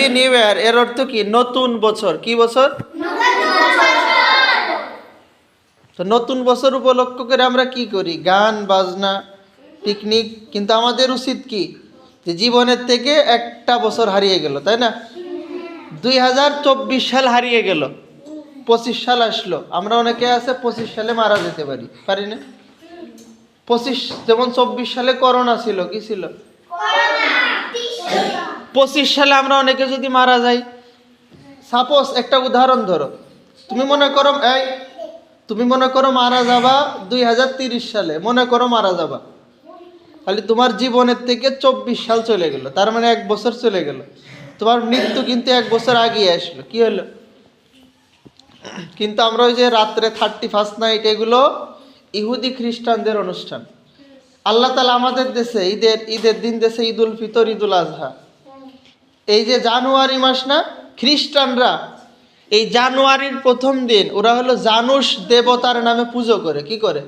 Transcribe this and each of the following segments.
Happy new ইয়ার এর অর্থ কি? নতুন বছর। কি বছর? তো নতুন বছর উপলক্ষ করে আমরা কি করি? গান, বাজনা পিকনিক কিন্তু আমাদের উচিত কি? যে জীবনের থেকে একটা বছর হারিয়ে গেল, তাই না? দুই হাজার চব্বিশ সাল হারিয়ে গেল। পঁচিশ সাল আসলো। আমরা অনেকে আছে, পঁচিশ সালে মারা যেতে পারি। পারি না? পঁচিশ, যেমন চব্বিশ সালে করোনা ছিল, কি ছিল? পঁচিশ সালে আমরা অনেকে যদি মারা যাই। সাপোজ একটা উদাহরণ ধরো। তুমি মনে করো, এই, তুমি মনে করো মারা যাবা দুই হাজার তিরিশ সালে, মনে করো মারা যাবা। খালি তোমার জীবনের থেকে চব্বিশ সাল চলে গেল, তার মানে এক বছর চলে গেল। তোমার মৃত্যু কিন্তু এক বছর আগে আসলো, কি হলো? কিন্তু আমরা ওই যে রাত্রে থার্টি ফার্স্ট নাইট এগুলো ইহুদি খ্রিস্টানদের অনুষ্ঠান। আল্লাহ তালা আমাদের দেশে ঈদের ঈদের দিন দেশে ঈদ উল ফিতর ঈদ উল আজহা। এই যে জানুয়ারি মাস না, খ্রিস্টানরা এই জানুয়ারির প্রথম দিন, ওরা হলো জানুস দেবতার নামে পুজো করে, কি করে?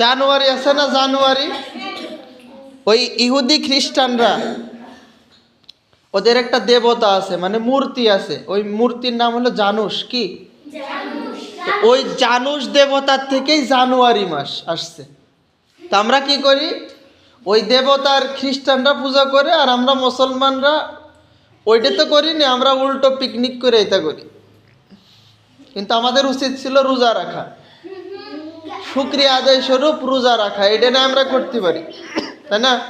জানুয়ারি আছে না জানুয়ারি? ওই ইহুদি খ্রিস্টানরা, ওদের একটা দেবতা আছে মানে মূর্তি আছে, ওই মূর্তির নাম হলো জানুস কি? ওই জানুস দেবতার থেকেই জানুয়ারি মাস আসছে। তা আমরা কি করি? ওই দেবতার খ্রিস্টানরা পূজা করে আর আমরা মুসলমানরা ওইটা তো করি না আমরা উল্টো পিকনিক করে এটা করি। কিন্তু আমাদের উচিত ছিল রোজা রাখা। শুক্রিয়া আদায় স্বরূপ রোজা রাখা, এটা না আমরা করতে পারি। তাই না?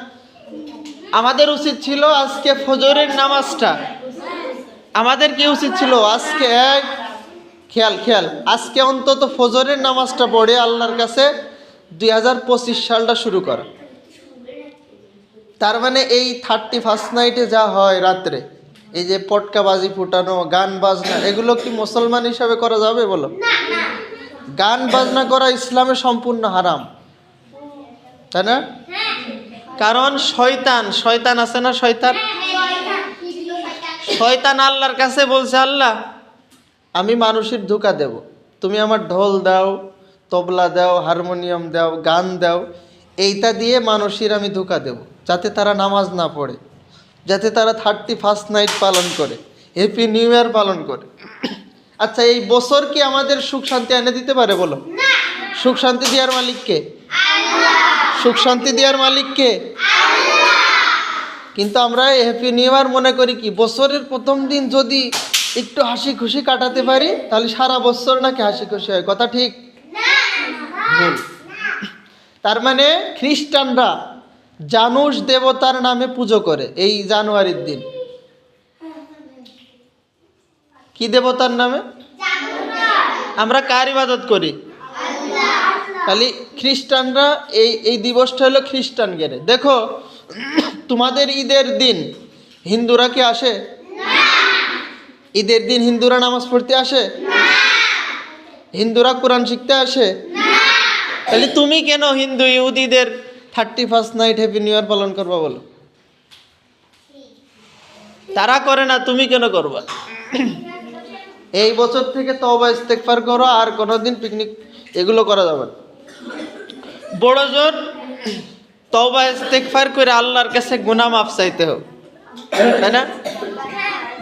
আমাদের উচিত ছিল আজকে ফজরের নামাজটা। আমাদের কি উচিত ছিল? আজকে এক, খেয়াল খেয়াল। আজকে অন্তত ফজরের নামাজটা পড়ে আল্লাহর কাছে দুই হাজার পঁচিশ সালটা শুরু করা। তার মানে এই থার্টি ফার্স্ট নাইটে যা হয় রাত্রে এই যে পটকাবাজি ফুটানো গান বাজনা এগুলো কি মুসলমান হিসাবে করা যাবে বলো? গান বাজনা করা ইসলামে সম্পূর্ণ হারাম। তাই না? কারণ শয়তান শয়তান আছে না শয়তান? শয়তান আল্লাহর কাছে বলছে আল্লাহ আমি মানুষের ধোকা দেব। তুমি আমার ঢোল দাও তবলা দাও হারমোনিয়াম দাও গান দাও এইটা দিয়ে মানুষের আমি ধোকা দেব। যাতে তারা নামাজ না পড়ে যাতে তারা থার্টি ফার্স্ট নাইট পালন করে হ্যাপি নিউ ইয়ার পালন করে। আচ্ছা এই বছর কি আমাদের সুখ শান্তি এনে দিতে পারে বলো? সুখ শান্তি দেওয়ার মালিককে সুখ শান্তি দেওয়ার মালিককে কিন্তু আমরা হ্যাপি নিউ ইয়ার মনে করি কি বছরের প্রথম দিন যদি একটু হাসি খুশি কাটাতে পারি তাহলে সারা বছর নাকি হাসি খুশি হয়। কথা ঠিক? তার মানে খ্রিস্টানরা জানুস দেবতার নামে পুজো করে, এই জানুয়ারির দিন। কি দেবতার নামে? আমরা কার ইবাদত করি? খালি খ্রিস্টানরা এই এই দিবসটা হলো খ্রিস্টান গেরে দেখো, তোমাদের ঈদের দিন হিন্দুরা কি আসে? ঈদের দিন হিন্দুরা নামাজ পড়তে আসে? হিন্দুরা কোরআন শিখতে আসে? তাহলে তুমি কেন হিন্দু ইহুদিদের thirty first night happy new year পালন করবা বলো? তারা করে না, তুমি কেন করবা? এই বছর থেকে তবা ইস্তেকফার করো, আর কোনোদিন পিকনিক এগুলো করা যাবে না। বড় জোর তবা ইস্তেকফার করে আল্লাহর কাছে গুনাহ মাফ চাইতে হোক তাই না?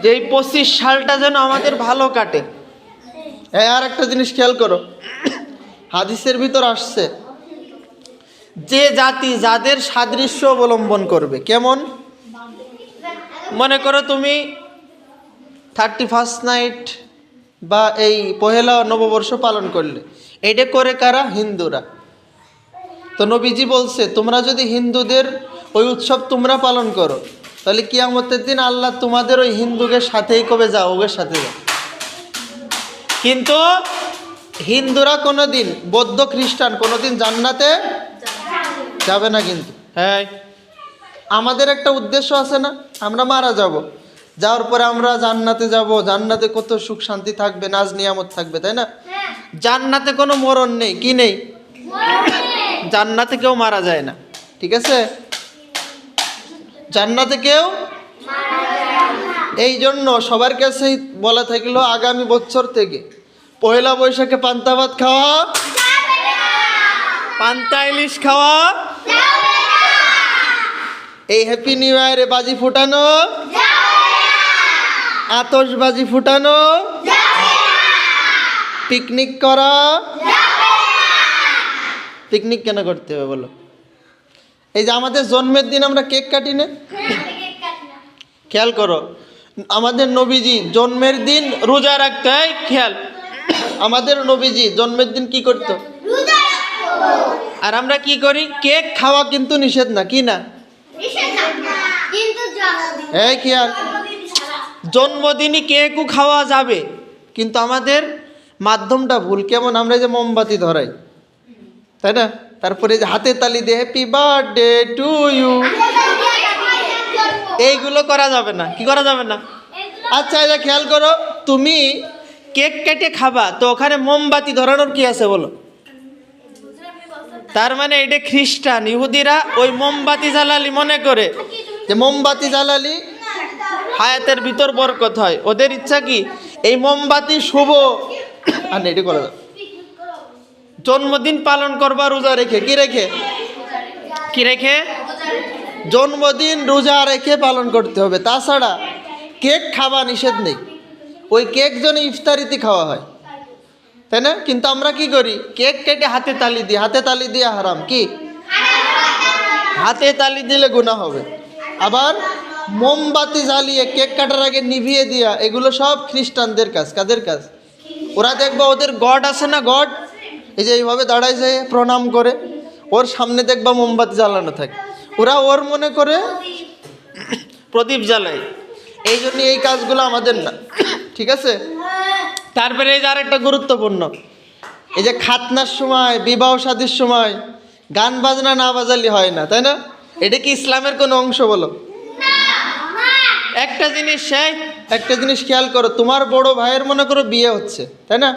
যে এই পঁচিশ সালটা যেন আমাদের ভালো কাটে। হ্যাঁ আর একটা জিনিস খেয়াল করো। হাদিসের ভিতর আসছে যে জাতি যাদের সাদৃশ্য অবলম্বন করবে, কেমন? মনে করো তুমি থার্টি ফার্স্ট নাইট বা এই পহেলা নববর্ষ পালন করলে, এটা করে কারা? হিন্দুরা। তো নবীজি বলছে, তোমরা যদি হিন্দুদের ওই উৎসব তোমরা পালন করো, তাহলে কিয়ামতের দিন আল্লাহ তোমাদের ওই হিন্দুকে সাথেই কবে যাও? ওদের সাথে যাও। কিন্তু হিন্দুরা কোনো দিন বৌদ্ধ খ্রিস্টান কোনো দিন জান্নাতে যাবে না কিন্তু। হ্যাঁ। আমাদের একটা উদ্দেশ্য আছে না আমরা মারা যাব। যাওয়ার পরে আমরা জান্নাতে যাব জান্নাতে কত সুখ শান্তি থাকবে নাজ নিয়ামত থাকবে তাই না? জান্নাতে কোনো মরণ নেই কি নেই? জান্নাতে কেউ মারা যায় না ঠিক আছে? জান্নাতে কেউ এই জন্য সবার কাছেই বলা থাকল আগামী বছর থেকে পয়লা বৈশাখে পান্তা ভাত খাওয়া পান্তা ইলিশ খাওয়া? এই হ্যাপি নিউ ইয়ারে বাজি ফোটানো? আতশবাজি ফুটানো? পিকনিক করা? পিকনিক কেন করতে হবে বলো? এই যে আমাদের জন্মের দিন আমরা কেক কাটি না? খেয়াল করো, আমাদের নবীজি জন্মের দিন রোজা রাখতে হয়, খেয়াল। আমাদের নবীজি জন্মের দিন কি করতো? আর আমরা কি করি? কেক খাওয়া কিন্তু নিষেধ না, কি না? এই খেয়াল। জন্মদিনই কেকও খাওয়া যাবে, কিন্তু আমাদের মাধ্যমটা ভুল। কেমন আমরা যে মোমবাতি ধরাই, তাই না? তারপরে যে হাতে তালি দিয়ে হ্যাপি বার্থডে টু ইউ এইগুলো করা যাবে না, কি করা যাবে না? আচ্ছা এটা খেয়াল করো, তুমি কেক কেটে খাবা, তো ওখানে মোমবাতি ধরানোর কি আছে বলো? তার মানে এটা খ্রিস্টান, ইহুদিরা ওই মোমবাতি জ্বালালি মনে করে যে মোমবাতি জ্বালালি হায়াতের ভিতর বরকত হয়। ওদের ইচ্ছা কি? এই মোমবাতি শুভ। আর এটা করা জন্মদিন পালন করবা, রোজা রেখে। কি রেখে? কি রেখে? জন্মদিন, রোজা রেখে পালন করতে হবে। তাছাড়া কেক খাওয়া নিষেধ নেই। ওই কেক যেন ইফতারিতে খাওয়া হয়। তাই না? কিন্তু আমরা কি করি? কেক কেটে হাতে তালি দিই। হাতে তালি দিয়ে হারাম কি? হাতে তালি দিলে গুণা হবে। আবার মোমবাতি জ্বালিয়ে কেক কাটার আগে নিভিয়ে দিয়া, এগুলো সব খ্রিস্টানদের কাজ। কাদের কাজ? ওরা দেখবা ওদের গড আছে না গড? এই যে এইভাবে দাঁড়ায় যায়, প্রণাম করে। ওর সামনে দেখবা মোমবাতি জ্বালানো থাকে। ওরা ওর মনে করে প্রদীপ জ্বালায়। এই জন্য এই কাজগুলো আমাদের না। ঠিক আছে? তারপরে এই যে আরেকটা গুরুত্বপূর্ণ। এই যে খাতনার সময়, বিবাহ শাদীর সময়, গান বাজনা না বাজালি হয় না, তাই না? এটা কি ইসলামের কোনো অংশ বলো? একটা জিনিস সেই একটা জিনিস খেয়াল করো, তোমার বড় ভাইয়ের মনে করো বিয়ে হচ্ছে, তাই না?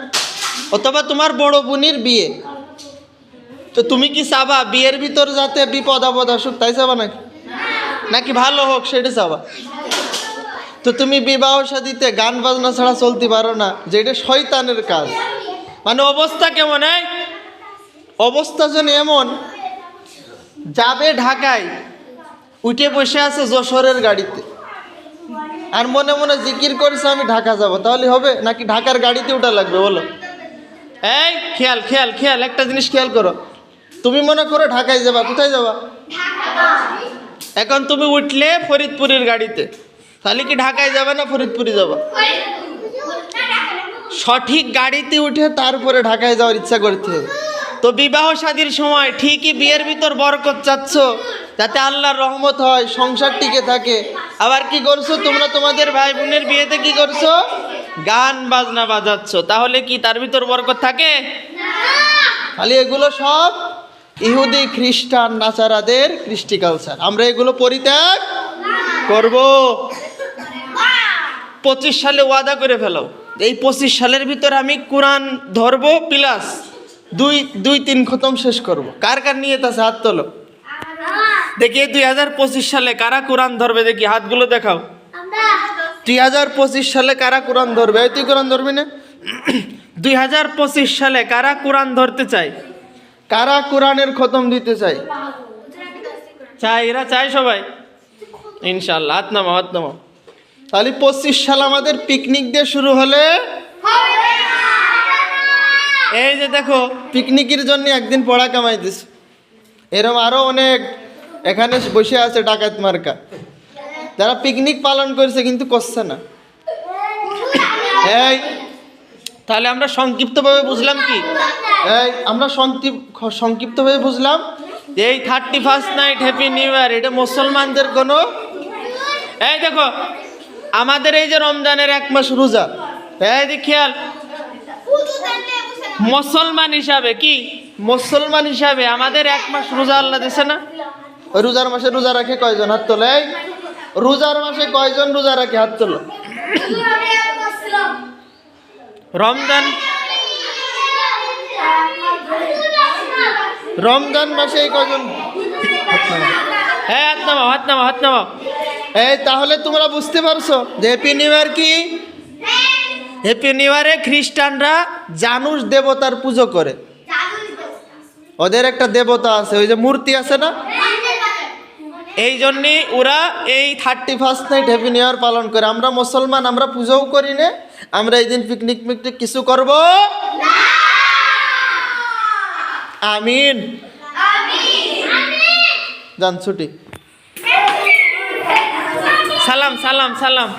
অথবা তোমার বড় বোনের বিয়ে। তো তুমি কি চাবা, বিয়ের ভিতর যাতে বিপদ আপদ আসুক, তাই চাবা নাকি? নাকি ভালো হোক, সেটা চাবা। তো তুমি বিবাহ সাদিতে গান বাজনা ছাড়া চলতে পারো না যে এটা শয়তানের কাজ। মানে অবস্থা কেমন এই? অবস্থা যেন এমন। যাবে ঢাকায় উঠে বসে আছে যশোরের গাড়িতে। আর মনে মনে জিকির করছে আমি ঢাকা যাব। তাহলে হবে? নাকি ঢাকার গাড়িতে উঠা লাগবে বলো? এই খেয়াল খেয়াল খেয়াল একটা জিনিস খেয়াল করো। তুমি মনে করো ঢাকায় যাবা কোথায় যাবা? এখন তুমি উঠলে ফরিদপুরের গাড়িতে। তাহলে কি ঢাকায় যাবে না ফরিদপুরে যাবা? সঠিক গাড়িতে উঠে তারপরে ঢাকায় যাওয়ার ইচ্ছা করতে। তো বিবাহ শাদীর সময় ঠিকই বিয়ের ভিতর বরকত চাচ্ছ, যাতে আল্লাহর রহমত হয়, সংসার টিকে থাকে। আবার কি করছ? তোমরা তোমাদের ভাই বোনের বিয়েতে কি করছ? গান বাজনা বাজাচ্ছ। তাহলে কি তার ভিতর বরকত থাকে? খালি এগুলো সব ইহুদি, খ্রিস্টান নাচারাদের কৃষ্টি কালচার আমরা এগুলো পরিত্যাগ করব। পঁচিশ সালে ওয়াদা করে ফেলো এই পঁচিশ সালের ভিতরে আমি কোরআন ধরবো প্লাস দুই দুই তিন খতম শেষ করব। কার কার নিয়ে আছে? হাত তোলো। দেখি দুই হাজার পঁচিশ সালে কারা কোরআন ধরবে? দেখি হাতগুলো দেখাও। দুই হাজার পঁচিশ সালে কারা কোরআন ধরবে? তুই কোরআন ধরবি না? দুই হাজার পঁচিশ সালে কারা কোরআন ধরতে চায়? কারা কোরআনের খতম দিতে চায়? চাই এরা চায় সবাই। ইনশাল্লাহ হাত নামা হাত নামা তাহলে পঁচিশ সাল আমাদের পিকনিক দিয়ে শুরু হলে? এই যে দেখো পিকনিকের জন্য একদিন পড়া কামাই দিস। এরম আরও অনেক এখানে বসে আছে ডাকাত মার্কা। যারা পিকনিক পালন করছে কিন্তু করছে না। এই, তাহলে আমরা সংক্ষিপ্তভাবে বুঝলাম কি? এই, আমরা সংক্ষিপ- সংক্ষিপ্তভাবে বুঝলাম এই thirty first night happy new year এটা মুসলমানদের কোনো এই দেখো আমাদের এই যে রমজানের এক মাস রোজা, এই যে খেয়াল, মুসলমান হিসাবে কি? মুসলমান হিসাবে আমাদের এক মাস রোজা আল্লাহ দিছে না? ওই রোজার মাসে রোজা রাখে কয়জন হাত তোলে? রোজার মাসে কয়জন রোজা রাখে হাত তোলো? রমজান রমজান মাসে কয়জন? হ্যাঁ হাত নামাও হাত নামাও হাত নামাও। এই তাহলে তোমরা বুঝতে পারছ? যে হ্যাপি নিউ ইয়ার কি? হ্যাপি নিউ ইয়ারে খ্রিস্টানরা জানুস দেবতার পুজো করে। ওদের একটা দেবতা আছে ওই যে মূর্তি আছে না? এই জন্যে ওরা এই thirty first night happy new year পালন করে। আমরা মুসলমান আমরা পুজোও করি না আমরা এই দিন পিকনিক মিকনিক কিছু করব? আমিন। যান ছুটি। সালাম সালাম সালাম।